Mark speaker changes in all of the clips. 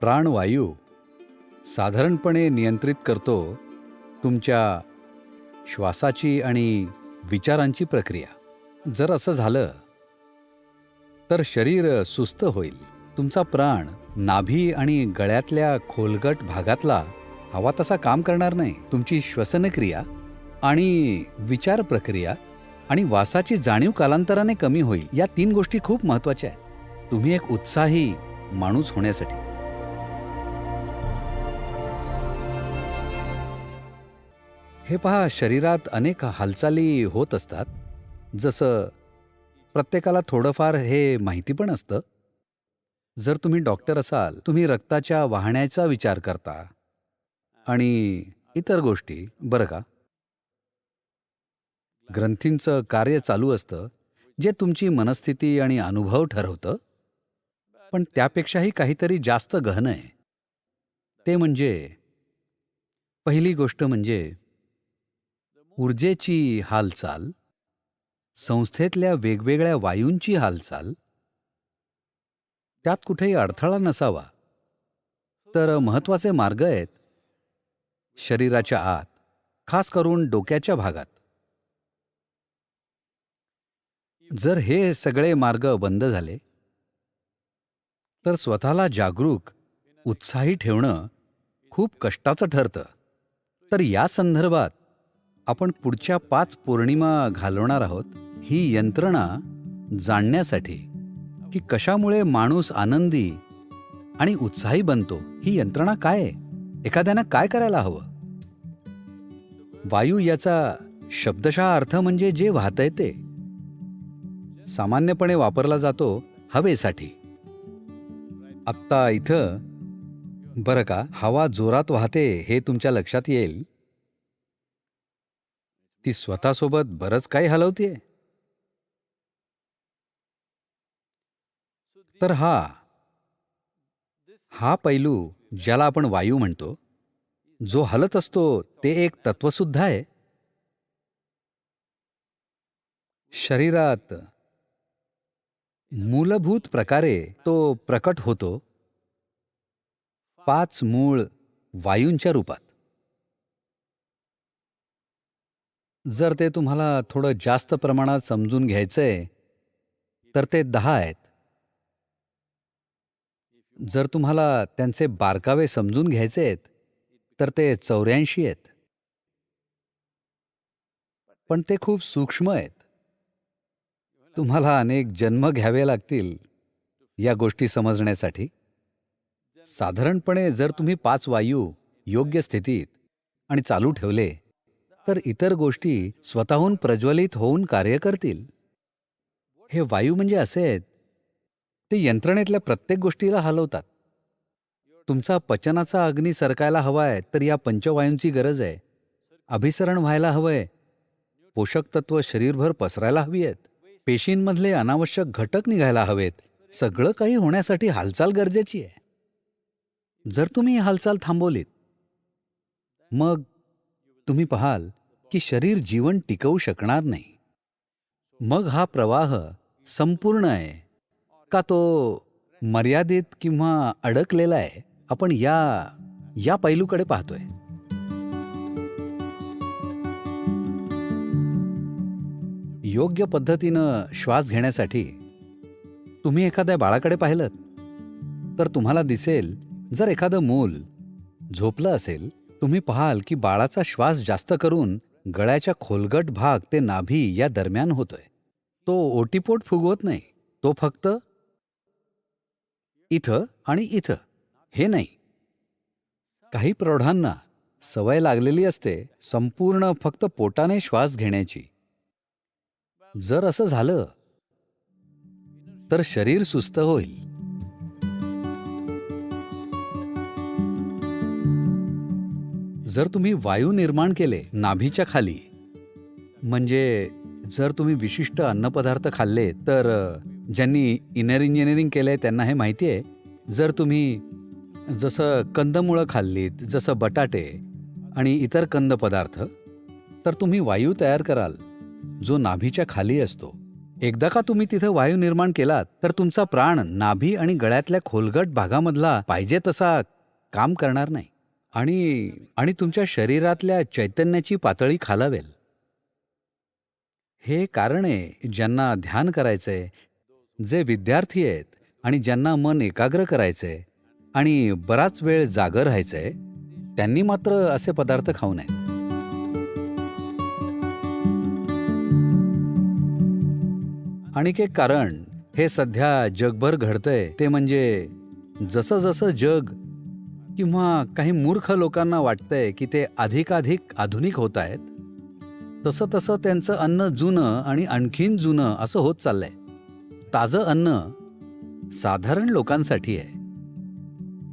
Speaker 1: प्राणवायू साधारणपणे नियंत्रित करतो तुमच्या श्वासाची आणि विचारांची प्रक्रिया. जर असं झालं तर शरीर सुस्त होईल. तुमचा प्राण नाभी आणि गळ्यातल्या खोलगट भागातला हवा तसा काम करणार नाही. तुमची श्वसनक्रिया आणि विचार प्रक्रिया आणि वासाची जाणीव कालांतराने कमी होईल. या तीन गोष्टी खूप महत्त्वाच्या आहेत. तुम्ही एक उत्साही माणूस होण्यासाठी. हे पहा शरीरात अनेक हालचाली होत असतात. जसं प्रत्येकाला थोडंफार हे माहिती पण असतं. जर तुम्ही डॉक्टर असाल तुम्ही रक्ताच्या वाहण्याचा विचार करता. आणि इतर गोष्टी बरं का? ग्रंथींचं कार्य चालू असतं जे तुमची मनस्थिती आणि अनुभव ठरवतं. पण त्यापेक्षाही काहीतरी जास्त गहन आहे. ते म्हणजे पहिली गोष्ट म्हणजे ऊर्जेची हालचाल संस्थेतल्या वेगवेगळ्या वायूंची हालचाल त्यात कुठेही अडथळा नसावा. तर महत्त्वाचे मार्ग आहेत शरीराच्या आत खास करून डोक्याच्या भागात. जर हे सगळे मार्ग बंद झाले तर स्वतःला जागरूक उत्साही ठेवणं खूप कष्टाचं ठरतं. तर या संदर्भात आपण पुढच्या पाच पौर्णिमा घालवणार आहोत ही यंत्रणा जाणण्यासाठी की कशामुळे माणूस आनंदी आणि उत्साही बनतो ही यंत्रणा काय आहे? एखाद्यानं काय करायला हवं? वायू याचा शब्दशः अर्थ म्हणजे जे वाहतंय ते सामान्यपणे वापरला जातो हवेसाठी. आत्ता इथं बरं का हवा जोरात वाहते हे तुमच्या लक्षात येईल. ती स्वतःसोबत बरंच काही हलवतेय. तर हा हा पैलू ज्याला आपण वायू म्हणतो जो हलत असतो ते एक तत्वसुद्धा आहे. शरीरात मूलभूत प्रकारे तो प्रकट होतो पाच मूळ वायूंच्या रूपात. जर ते तुम्हाला थोडं जास्त प्रमाणात समजून घ्यायचंय तर ते दहा आहेत. जर तुम्हाला त्यांचे बारकावे समजून घ्यायचे आहेत तर ते चौऱ्याऐंशी आहेत. पण ते खूप सूक्ष्म आहेत. तुम्हाला अनेक जन्म घ्यावे लागतील या गोष्टी समजण्यासाठी. साधारणपणे जर तुम्ही पाच वायू योग्य स्थितीत आणि चालू ठेवले तर इतर गोष्टी स्वतःहून प्रज्वलित होऊन कार्य करतील. हे वायू म्हणजे असे आहेत ते यंत्रणेतल्या प्रत्येक गोष्टीला हलवतात. तुमचा पचनाचा अग्नी सरकायला हवाय तर या पंचवायूंची गरज आहे. अभिसरण व्हायला हवंय. पोषक तत्व शरीरभर पसरायला हवी आहेत. पेशींमधले अनावश्यक घटक निघायला हवेत. सगळं काही होण्यासाठी हालचाल गरजेची आहे. जर तुम्ही हालचाल थांबवलीत मग तुम्ही पाहाल की शरीर जीवन टिकवू शकणार नाही. मग हा प्रवाह संपूर्ण आहे. का तो मर्यादित किंवा अडकलेला आहे आपण या या पैलूकडे पाहतोय. योग्य पद्धतीनं श्वास घेण्यासाठी तुम्ही एखाद्या बाळाकडे पाहिलं तर तुम्हाला दिसेल जर एखादं मूल झोपलं असेल तुम्ही पाहाल की बाळाचा श्वास जास्त करून गळ्याच्या खोलगट भाग ते नाभी या दरम्यान होतोय. तो ओटीपोट फुगवत नाही. तो फक्त इथं आणि इथं. हे नाही. काही प्रौढांना सवय लागलेली असते संपूर्ण फक्त पोटाने श्वास घेण्याची. जर असं झालं तर शरीर सुस्त होईल. जर तुम्ही वायू निर्माण केले नाभीच्या खाली म्हणजे जर तुम्ही विशिष्ट अन्नपदार्थ खाल्ले तर ज्यांनी इनर इंजिनिअरिंग केलंय त्यांना हे माहिती आहे. जर तुम्ही जसं कंदमुळं खाल्लीत जसं बटाटे आणि इतर कंद पदार्थ तर तुम्ही वायू तयार कराल जो नाभीच्या खाली असतो. एकदा का तुम्ही तिथं वायू निर्माण केलात तर तुमचा प्राण नाभी आणि गळ्यातल्या खोलगट भागामधला पाहिजे तसा काम करणार नाही. आणि आणि तुमच्या शरीरातल्या चैतन्याची पातळी खालावेल. हे कारण आहे ज्यांना ध्यान करायचंय जे विद्यार्थी आहेत आणि ज्यांना मन एकाग्र करायचंय आणि बराच वेळ जाग राहायचंय त्यांनी मात्र असे पदार्थ खाऊ नयेत. आणिक एक कारण हे सध्या जगभर घडतंय ते म्हणजे जसं जसं जग किंवा काही मूर्ख लोकांना वाटतंय की ते अधिकाधिक आधुनिक होत आहेत? तसं तसं त्यांचं अन्न जुनं आणि आणखीन जुनं असं होत चाललंय. ताजं अन्न साधारण लोकांसाठी आहे.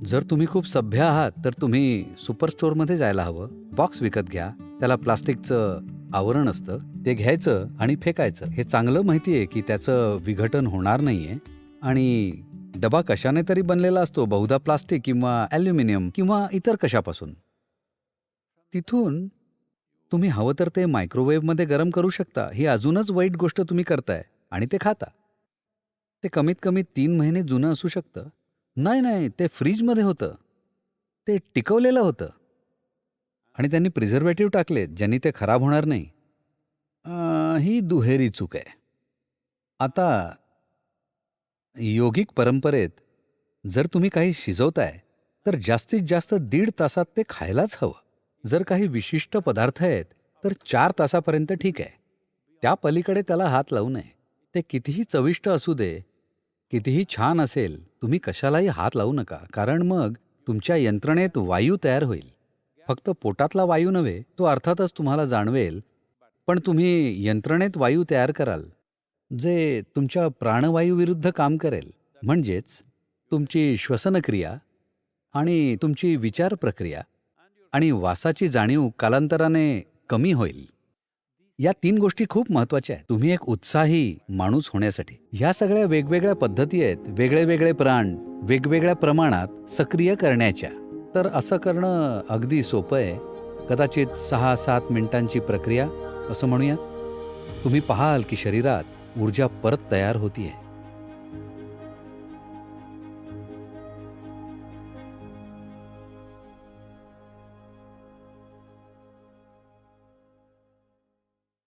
Speaker 1: जर तुम्ही खूप सभ्य आहात तर तुम्ही सुपरस्टोअरमध्ये जायला हवं. बॉक्स विकत घ्या. त्याला प्लास्टिकचं आवरण असतं. ते घ्यायचं आणि फेकायचं. हे चांगलं माहिती आहे की त्याचं विघटन होणार नाही आहे आणि डबा कशाने तरी बनलेला असतो बहुधा प्लास्टिक किंवा ॲल्युमिनियम किंवा इतर कशापासून? तिथून तुम्ही हवं तर ते मायक्रोवेव्हमध्ये गरम करू शकता. ही अजूनच वाईट गोष्ट तुम्ही करताय आणि ते खाता. ते कमीत कमी तीन महिने जुनं असू शकतं. नाही नाही ते फ्रीजमध्ये होतं. ते टिकवलेलं होतं. आणि त्यांनी प्रिझर्वेटिव्ह टाकलेत ज्यांनी ते खराब होणार नाही. ही दुहेरी चूक आहे. आता योगिक परंपरेत जर तुम्ही काही शिजवताय तर जास्तीत जास्त दीड तासात ते खायलाच हवं. जर काही विशिष्ट पदार्थ आहेत तर चार तासापर्यंत ठीक आहे. त्या पलीकडे त्याला हात लावू नये. ते कितीही चविष्ट असू दे कितीही छान असेल तुम्ही कशालाही हात लावू नका कारण मग तुमच्या यंत्रणेत वायू तयार होईल. फक्त पोटातला वायू नव्हे तो अर्थातच तुम्हाला जाणवेल पण तुम्ही यंत्रणेत वायू तयार कराल. जे तुमच्या प्राणवायूविरुद्ध काम करेल म्हणजेच तुमची श्वसनक्रिया आणि तुमची विचार प्रक्रिया आणि वासाची जाणीव कालांतराने कमी होईल. या तीन गोष्टी खूप महत्त्वाच्या आहेत. तुम्ही एक उत्साही माणूस होण्यासाठी. ह्या सगळ्या वेगवेगळ्या पद्धती आहेत. वेगळे वेगळे प्राण वेगवेगळ्या प्रमाणात सक्रिय करण्याच्या. तर असं करणं अगदी सोपं आहे. कदाचित सहा सात मिनिटांची प्रक्रिया असं म्हणूया. तुम्ही पाहाल की शरीरात ऊर्जा परत तयार होतीये.